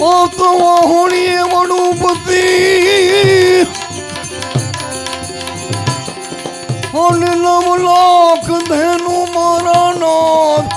ઓ તો વાહોણીએ વડુપતિ અને નવ લાખ ધેનું મારા નાથ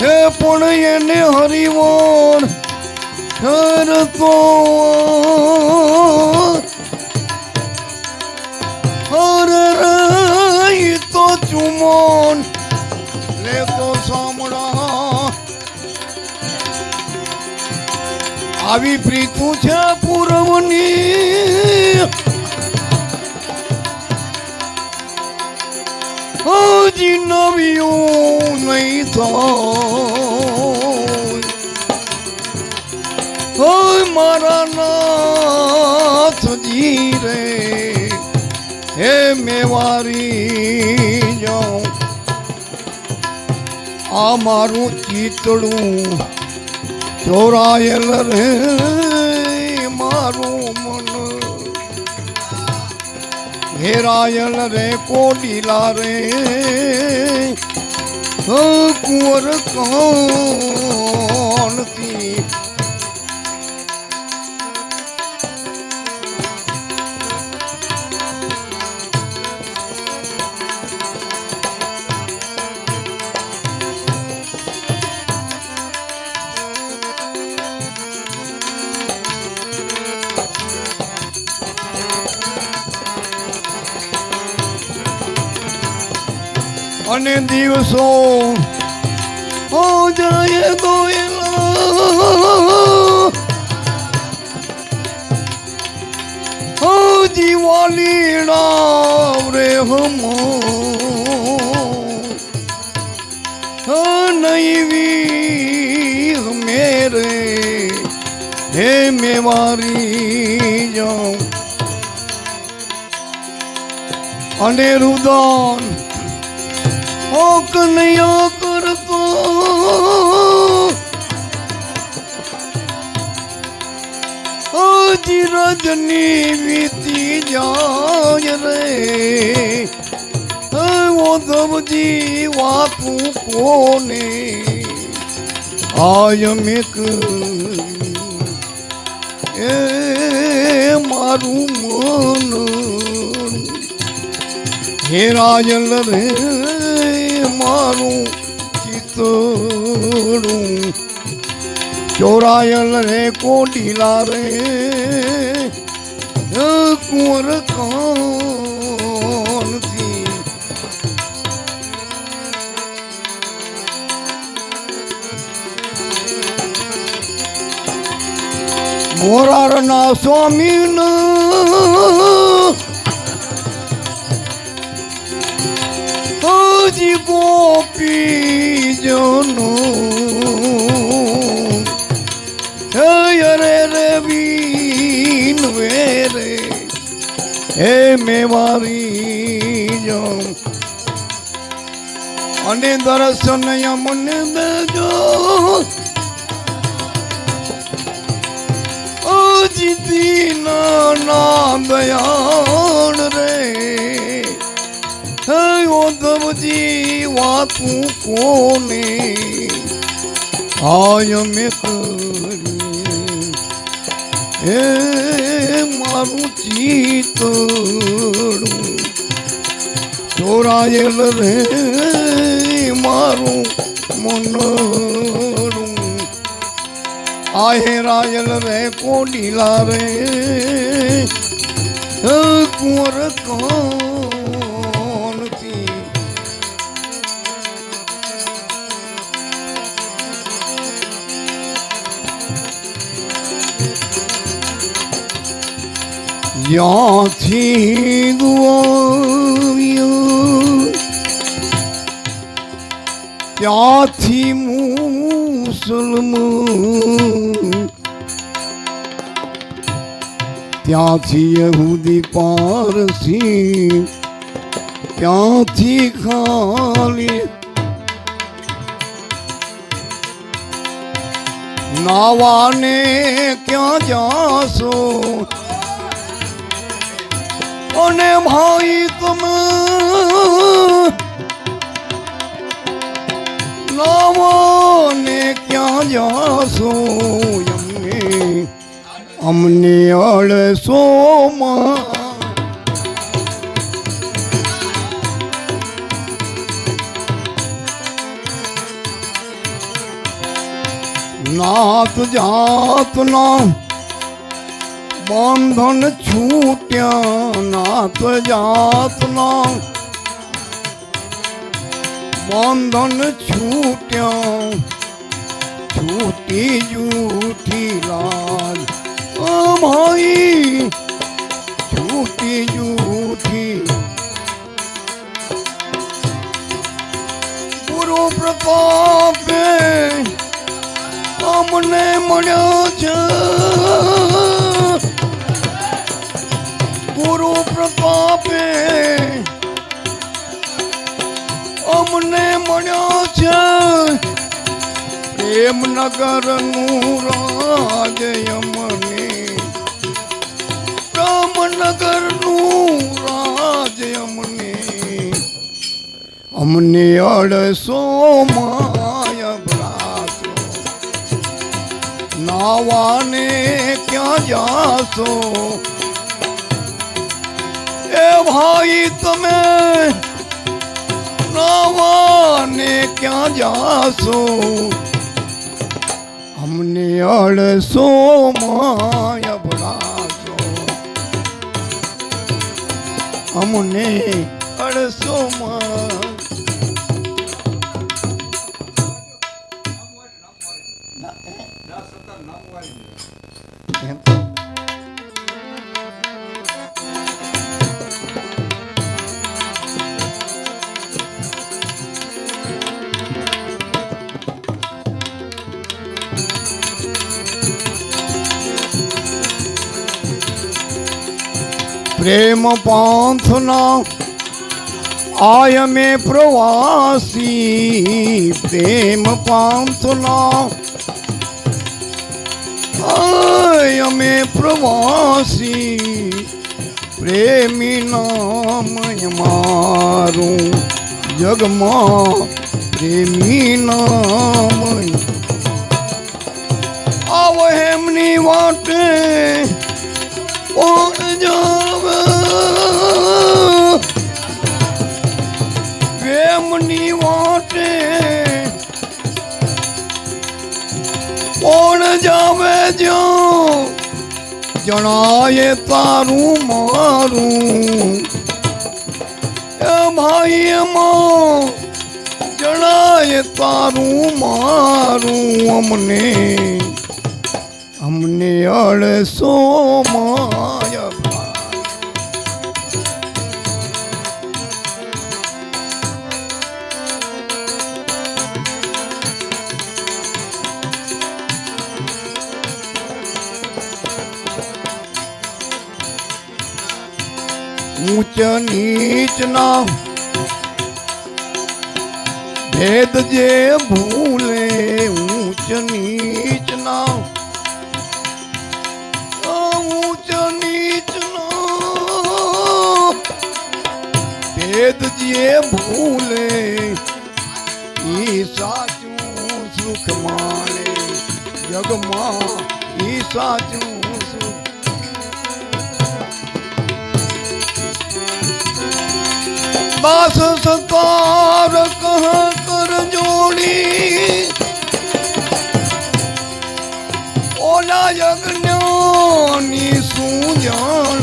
હે પણ એને હરિવણ હર અરે આવી પ્રીતું છે પૂરવની. હજી નવ્યું નહીં થો મારા નાથજી રે, હે મેવારી જાઉં. આ મારું ચિતડું ચોરાયેલ રે મારું મન. હેરાયેલ રે કોડીલા રે કુંવર કોણથી અને દિવસો ઓ જાય ગોયલા દિવાલી જીવાલીડા રે હમો. નૈવી મેરે, હે મેવારી જાઉં. અને રુદાન ઓ કનૈયા કરતો રજની વીતી જાય રે ઓ ધબજી વાતું કોને આયમેક એ મારું મન હેરાયલ રે મારું ચિતડું ચોરાયલ રે કોડીલા રે કુંવર કાનથી મોરારના સ્વામીના હે મેવારી જો. અને દર્શન મને દેજો. ઓ જીતી ના દયાળ રે. હે ઓધવજી વાતું કોને? આય મેં કર્યું હે મારું ચિતડું. ચોરાયેલ રે મારું મનડું. આહેરાયેલ રે કોડીલા રે કુંવર કોનથી યાથી દુઆવ્યો ત્યાંથી મુસલમાન ત્યાંથી યહૂદી પારસી ત્યાંથી ખાલી નાવાને ક્યાં જાશો? અને ભાઈ તમે નાવાને ક્યાં ક્યાં જાશો અમને અમને અળસો નાથ જાતના બંધન છૂટ્યા નાથ જાતના. બંધન છૂટ્યા, છૂટી જૂઠી લાલ. ભાઈ, છૂટી જૂઠી. ગુરુ પ્રતાપે અમને મળ્યો છે. પ્રતાપે અમને મળ્યો છે પ્રેમનગરનું રાજ અમને રામનગરનું રાજ અમને અમને અડસો માય નાવાને ક્યાં જાશો? ભાઈ તમે? નાવાને ક્યાં જાશો? અમને અડસો માય ભરાશો અમને અડસો માં પ્રેમ પાંથના આય મે પ્રવાસી પ્રેમ પાંથના. આય મે પ્રવાસી પ્રેમી નામ મારું જગમાં, પ્રેમી નામ આવો એમની વાટે કોણ જાવે પ્રેમની વાટે કોણ જાવે જો જણાય તારું મારું. એ ભાઈ જણાય તારું મારું અમને. અમને અળસો માય ઊંચ નીચના ભેદ જે ભૂલે ઊંચ નીચના ભેદ જે ભૂલે ઈ સાચું સુખ માણે. જગમાં ઈ સાચું દાસ સતાર કહ કર જોડી, ઓલા યજ્ઞની શું જાણે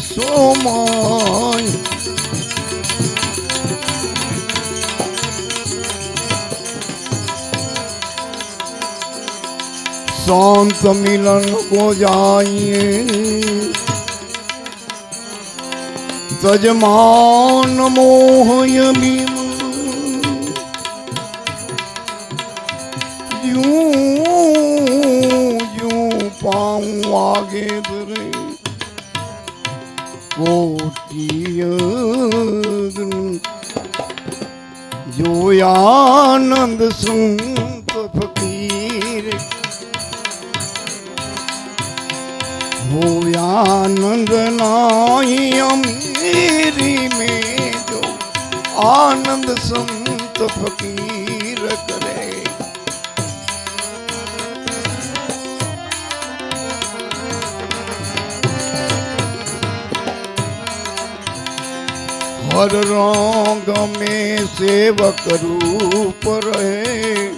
সময় संत मिलन को जाइए तजमान मोहय बीम यूं यूं पाऊं आगे दरे પોતિય જો આનંદ સંત ફકીર હો આનંદ નાય અમીરી મે જો આનંદ સંત ફકીર કરે હર રોંગ મેં સેવક રૂપ રહે.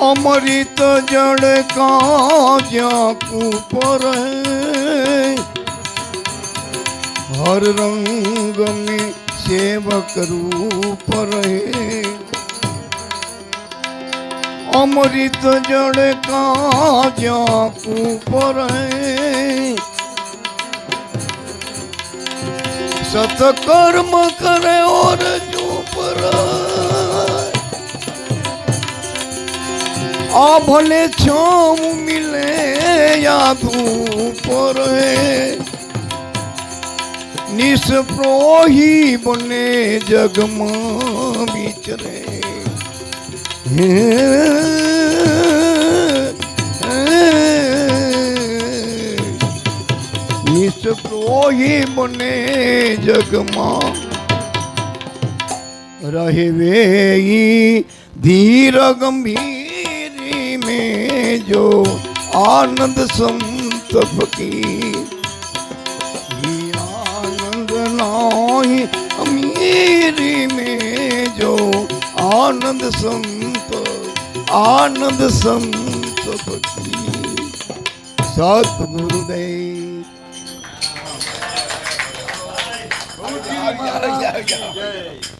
અમૃત જળ કાજ્યા કૂપ રહે. હર રંગ મેં સેવક રૂપ રહે. અમૃત જળ કાજ્યા કૂપ રહે. સત્કર્મ કરે ઓર પર આ ભલે છમ મિલે યાદું પર. નિષ્પ્રોહી બને જગમાં વિચરે. હે કોઈ મને જગમાં. રહેવે ધીર ગંભીરી મેં જો આનંદ સંત ફકી આનંદ નાય અમીરી મેં જો આનંદ સંત આનંદ સંત ફકી સતગુરુદેવ There. Yay.